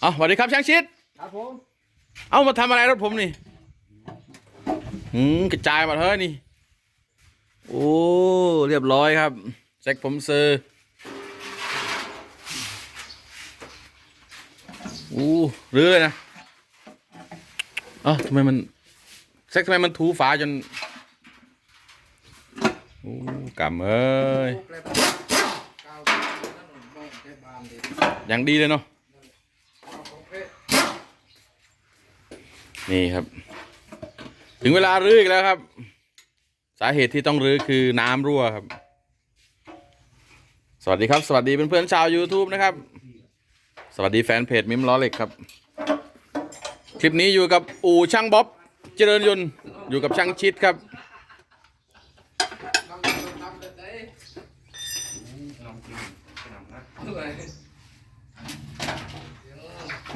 เอาสวัสดีครับช่างชิด ครับผม เอามาทำอะไรรถผมนี่หืมกระจายหมาเฮ้ยนี่ โอ้ เรียบร้อยครับแจ็คผมเซอร์อู้รื้อเลยนะเอ้าทำไมมันแจ็คทำไมมันถูฝาจนโอ้กำเอ้ย อย่างดีเลยเนาะนี่ครับ ถึงเวลารื้ออีกแล้วครับ สาเหตุที่ต้องรื้อคือน้ำรั่วครับ สวัสดีครับ สวัสดีเพื่อนๆชาว YouTube นะครับ สวัสดีแฟนเพจมิมล้อเหล็กครับ คลิปนี้อยู่กับอู่ช่างบ๊อบเจริญยนต์อยู่กับช่างชิดครับ น้ำน้ำเด็ดได้น้ำกินน้ำนะอะไร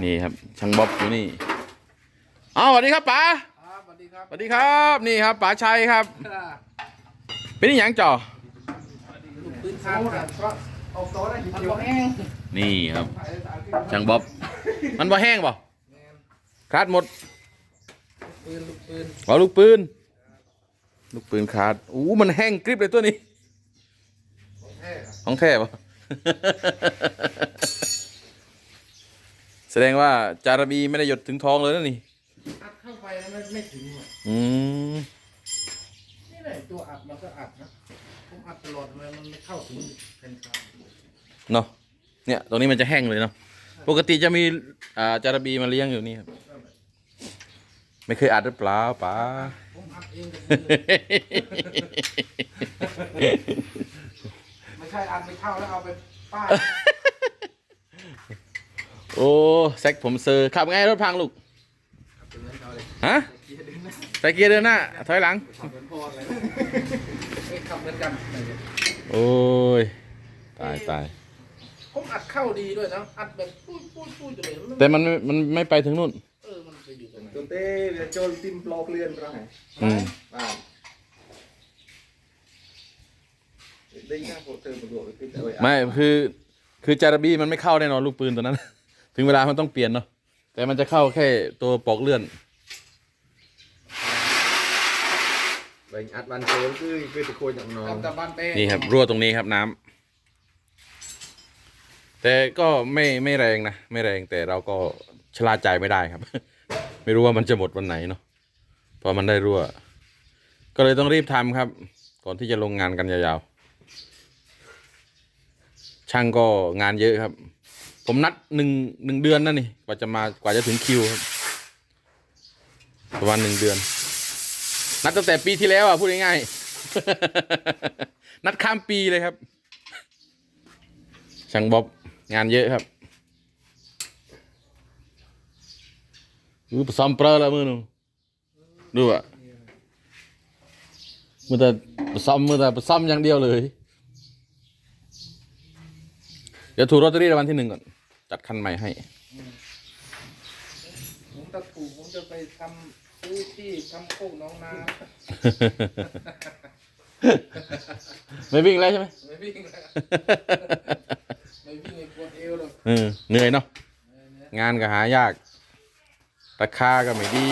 นี่ครับช่างบ๊อบอยู่นี่อ้าวสวัสดีครับป๋าครับสวัสดีครับสวัสดีครับนี่ครับป๋าชัยครับ เป็นอหย่างจ่อลูกปืนข้างกันก็เอาโต๊ะได้มันบ่แห้งนี่ครับช่างบ๊อบ มันบ่แห้งบ่แมนขาดหมดปืนลูกปืนเอาลูกปืน ลูกปืนขาดอู้มันแห้งกริบเลยตัวนี้ ของแท้อะของแท้ปะแส ดงว่าจาระบีไม่ได้หยดถึงท้องเลยนะนี่อัดเข้าไปแล้วไม่ไม่ถึงหรอกอืมนี่แหละตัวอัดมันก็อัดนะผมอัดตลอดเลยมันไม่เข้าถึงแผ่นกลางเนาะเนี่ยตรงนี้มันจะแห้งเลยเนาะปกติจะมีอ่าจาระบีมาเลี้ยงอยู่นี่ครับไม่เคยอัดหรือเปล่าป๋า ผมอัดเองกับมือไม่ใช่อัดไม่เข้าแล้วเอาไปป้าย โอ้แซกผมเซอร์ขับไงรถพังลูกเป็นเหมือนเขาเลยฮะเกียร์ดึงนะใส่เกียร์เดินหน้าถอยหลังขับเหมือนพ่อเลยเอ้ยขับเหมือนกันโอ้ยตายตายผมอัดเข้าดีด้วยนะอัดแบบปุ้ยปุ้ยปุ้ยเลยมันแต่มันไม่มันไม่ไปถึงนู่นเออมันไปอยู่ตรงไหนตัวเต้เดี๋ยวโจรติมปลอกเลือนประหารอืมบ้านได้ง่ายโคตรเติมประโยชน์ขึ้นเลยไม่คือคือจาระบีมันไม่เข้าแน่นอนลูกปืนตัวนั้น ถึงเวลามันต้องเปลี่ยนเนาะแต่มันจะเข้าแค่ตัวปลอกเลื่อนแบ่งอัดวันโจรคือคือตะโกนอย่างนอนกับตะบ้านเป้นี่ครับรั่วตรงนี้ครับน้ำแต่ก็ไม่ไม่แรงนะ ไม่แรงแต่เราก็ชะล่าใจไม่ได้ครับ ไม่รู้ว่ามันจะหมดวันไหนเนาะเพราะมันได้รั่ว ก็เลยต้องรีบทำครับ ก่อนที่จะลงงานกันยาวๆช่างก็งานเยอะครับ ผมนัดหนึ่งหนึ่งเดือนนั่นนี่กว่าจะมากว่าจะถึงคิวครับประมาณหนึ่งเดือน นัดตั้งแต่ปีที่แล้วอะพูดง่ายๆนัดข้ามปีเลยครับช่างบ๊อบงานเยอะครับอู้ซ้อมเปรอะแล้วมือหนูดูอะมือแต่ซ้อมมือแต่ซ้อมอย่างเดียวเลย เดี๋ยวถูกลอตเตอรี่รางวัลที่หนึ่งก่อน จัดคันใหม่ให้ผมจะถูกผมจะไปทำซื้อที่ทำโคกน้องนาไม่วิ่งแล้วใช่ไหมไม่วิ่งแล้วไม่วิ่งไอ้ปวดเอวหรอกเออเหนื่อยเนาะงานก็หายากราคาก็ไม่ดี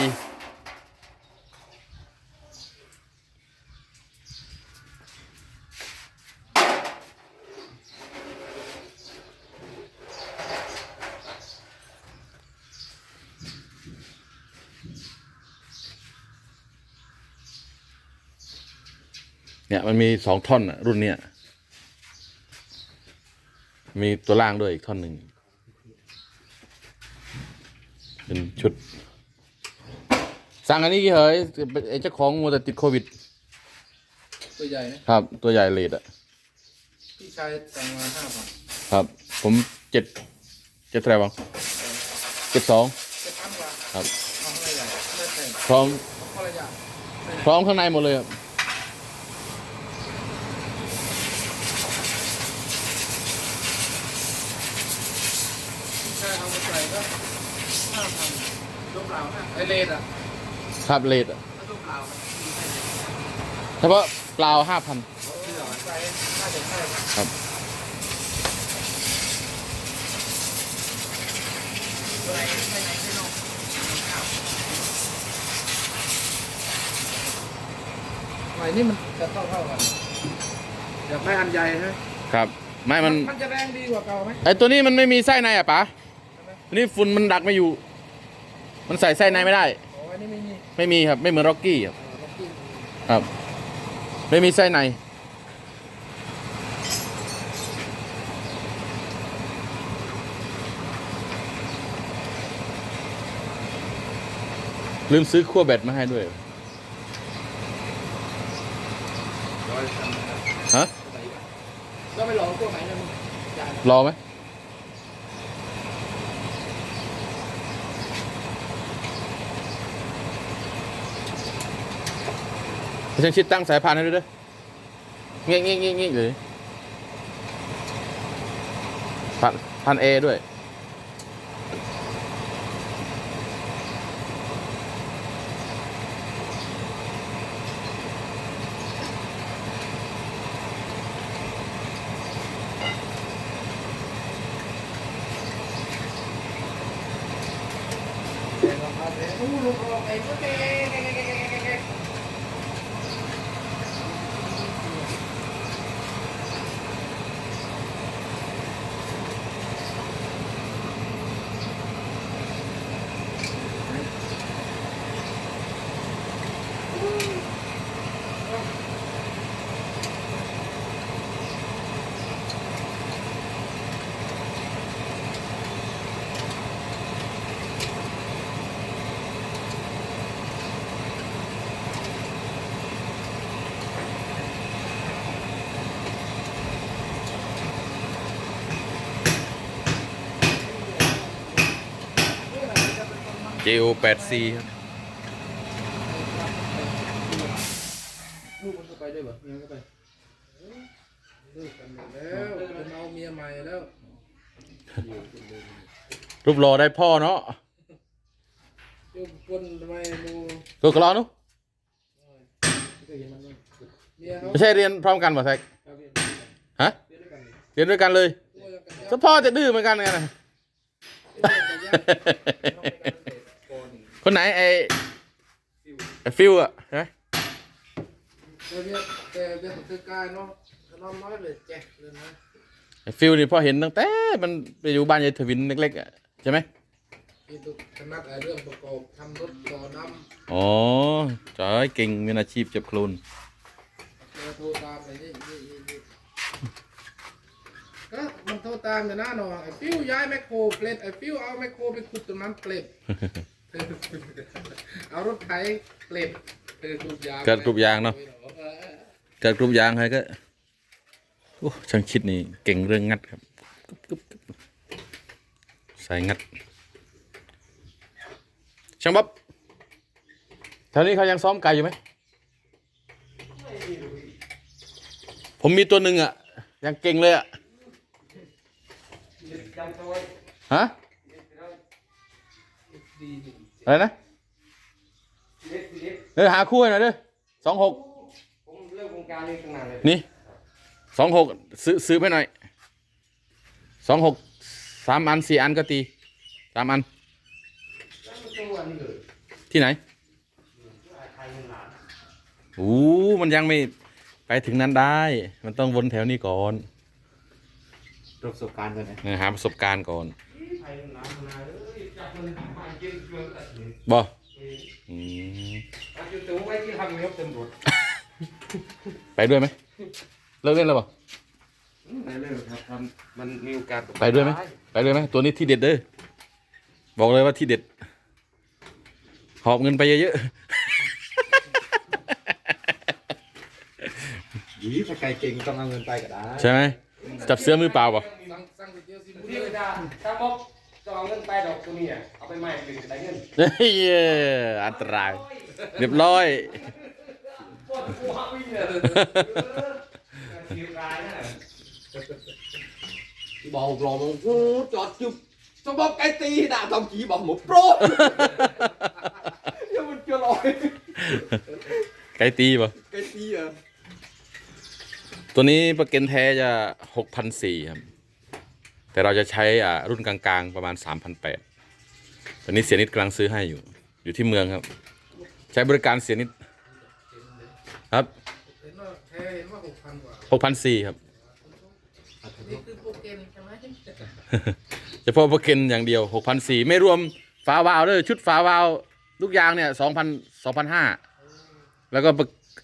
เนี่ยมันมีสองท่อนอะรุ่นเนี้ยมีตัวล่างด้วยอีกท่อนหนึ่งเป็นชุด สั่งอันนี้กี่เหยไอ้เจ้าของมัวแต่ติดโควิด ตัวใหญ่นะครับ ตัวใหญ่เลดอะพี่ชายแต่งมาห้าพันครับ ผมเจ็ดเจ็ดเท่าไหร่บ้างเจ็ดสองจะพันกว่าครับเอาอะไรใหญ่ไม่แพงพร้อมเอาอะไรใหญ่พร้อมข้างในหมดเลยครับ ล่าไเลดครับเลทเฉพาะเปล่าห้าพันครับไม้นี่มันจะเท่าเท่ากันเดี๋ไม่อันใหญ่ฮะครับไม่มันมันจะแรงดีกว่าเก่าไหมไอตัวนี้มันไม่มีไส้ในอะป๋านี่ฝุ่นมันดักไม่อยู่ มันใส่ไส้ในไม่ได้ อ๋ออันนี้ไม่มีไม่มีครับ ไม่เหมือนร็อกกี้ครับอ่าล็อกกิ้งครับ ไม่มีไส้ใน ลืมซื้อขั้วแบตมาให้ด้วยร้อยคันนะครับฮะ ก็ไปลองตัวไหนนะมึงใหญ่รอไหม ให้ช่างชิดตั้งสายพานให้ด้วยเด้อเงี้ยเงี้ยเงี้ยเงี้ยเลยพันพันเอด้วยอู้ลู กออกไอ้พวกเก๋เจโอแปดซีครับลูกมันเข้าไปด้วยป่ะเมียเข้าไปเลิกกันหมดแล้วเป็นเอาเมียใหม่แล้วรูปรอได้พ่อเนาะยกคนทำไมดูตัวกรอนุเคยเห็นมันไหมเมียเขาไม่ใช่เรียนพร้อมกันป่ะแท็กเอาเรียนฮะเรียนด้วยกันนี่เรียนด้วยกันเลยตัวยังกันสพ่อจะดื้อเหมือนกันไงนะ คนไหนไอไอฟิวอะนะแต่เรียแต่เรียนคือกายเนาะน้องน้อยเลยแจกเลยนะไอฟิวนี่พ่อเห็นตั้งแต่มันไปอยู่บ้านยายทวินเล็กๆอะใช่ไหมที่ตุกถนัดไอ้เรื่องประกอบทำรถต่อน้อ๋อจ้อยเก่งมีอาชีพเจ็บโคลนำแล้วโทรตามไอ้นี่นี่นี่นี่ก็มันโทรตามแต่หน้าหนอไอ้ฟิวย้ายแมคโครเปลดไอ้ฟิวเอาแมคโครไปขุดตรงนั้นเปลด เอารถไถเปลดเออกรุบยางเกิดกรุบยางเนาะเออเกิดกรุ๊ปยางใครก็โอ้ช่างคิดนี่เก่งเรื่องงัดครับกึ๊บกึ๊บกึ๊บสายงัด ช่างบ๊อบแถวนี้เขายังซ้อมไก่อยู่ไหม ผมมีตัวหนึ่งอะ ยังเก่งเลยอะฮะดีดี อะไรนะเออหาคู่ให้หน่อยเด้อสองหกผมเลิกวงการนี้ตั้งนานเลยนี่สองหกซื้อซื้อไปหน่อยสองหกสามอันสี่อันก็ตีสามอันแล้วมันตัวนี้เลยที่ไหนไทยมันหนาโอ้มันยังไม่ไปถึงนั้นได้ มันต้องวนแถวนี้ก่อนประสบการณ์เลยนะเออหาประสบการณ์ก่อน ไทยมันหนามันหนาเอ้ยจับมันมาเก็บเกลือตัดเลยบ่เอ้ยอืมอาจจะตัวไว้ที่ทำยกตำรวจไปด้วยไหมเลิกเล่นแล้วบ่ไปเลยครับทำมันมีโอกาสไปด้วยไหมไปด้วยไหมตัวนี้ที่เด็ดเด้อบอกเลยว่าที่เด็ด หอบเงินไปเยอะยีถ้าไก่เก่งต้องเอาเงินไปก็ได้ๆใช่ไหมจับเสื้อมือเปล่าบ่สั่งสั่งก๋วยเตี๋ยวซีฟู้ดที่เลยจะถ้าบอก จะเอาเงินไปดอกตัวนี้อะเอาไปใหม่เป็นจะได้เงินเฮ้ยอันตราย เรียบร้อย ปวดหัววิ่งเลยทีร้ายนะ bầu rồi mà ô, cho chụp sao bóp cái tí đã đồng chí bằng một pro nhưng mình chưa nói ไก่ตีป่ะ cái tí à ตัวนี้ประกันแท้จะหกพันสี่ครับ แต่เราจะใช้อ่ารุ่นกลางๆ ประมาณสามพันแปดตอนนี้เสียนิดกำลังซื้อให้อยู่ อยู่ที่เมืองครับ ใช้บริการเสียนิดครับหกพันสี่ครับนี่คือโปรเกมใช่ไหมเฉพาะโปรเกนอย่างเดียวหกพันสี่ไม่รวมฝาวาล์วเลยชุดฝาวาล์วทุกยางเนี่ยสองพันสองพันห้าแล้วก็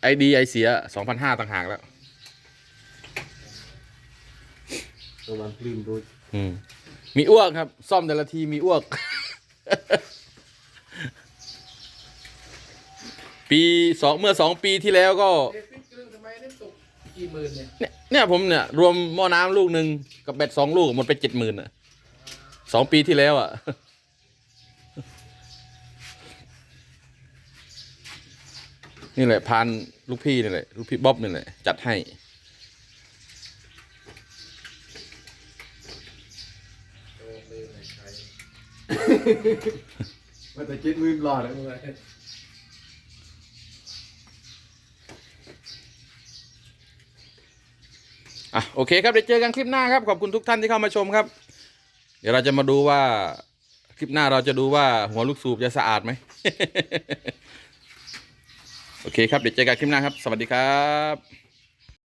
ไอดีไอเสียสองพันห้าต่างหากแล้วตัวมันปลื้มรู้ อืมมีอ้วกครับ ซ่อมแต่ละทีมีอ้วก ปีสองเมื่อสองปีที่แล้วก็เอฟิกกรึงทำไมได้ตกกี่หมื่นเนี่ยเนี่ยเนี่ยผมเนี่ย รวมหม้อน้ำลูกหนึ่งกับแบตสองลูกหมดไปเจ็ดหมื่นอะสองปีที่แล้วอะ นี่แหละพานลูกพี่นี่แหละ ลูกพี่บ๊อบนี่แหละ จัดให้ โอ้เลยไม่ใช่ มันแต่คิดมือหลอดเลยอะโอเคครับเดี๋ยวเจอกันคลิปหน้าครับขอบคุณทุกท่านที่เข้ามาชมครับ เดี๋ยวเราจะมาดูว่าคลิปหน้าเราจะดูว่าหัวลูกสูบจะสะอาดไหม โอเคครับเดี๋ยวเจอกันคลิปหน้าครับ สวัสดีครับ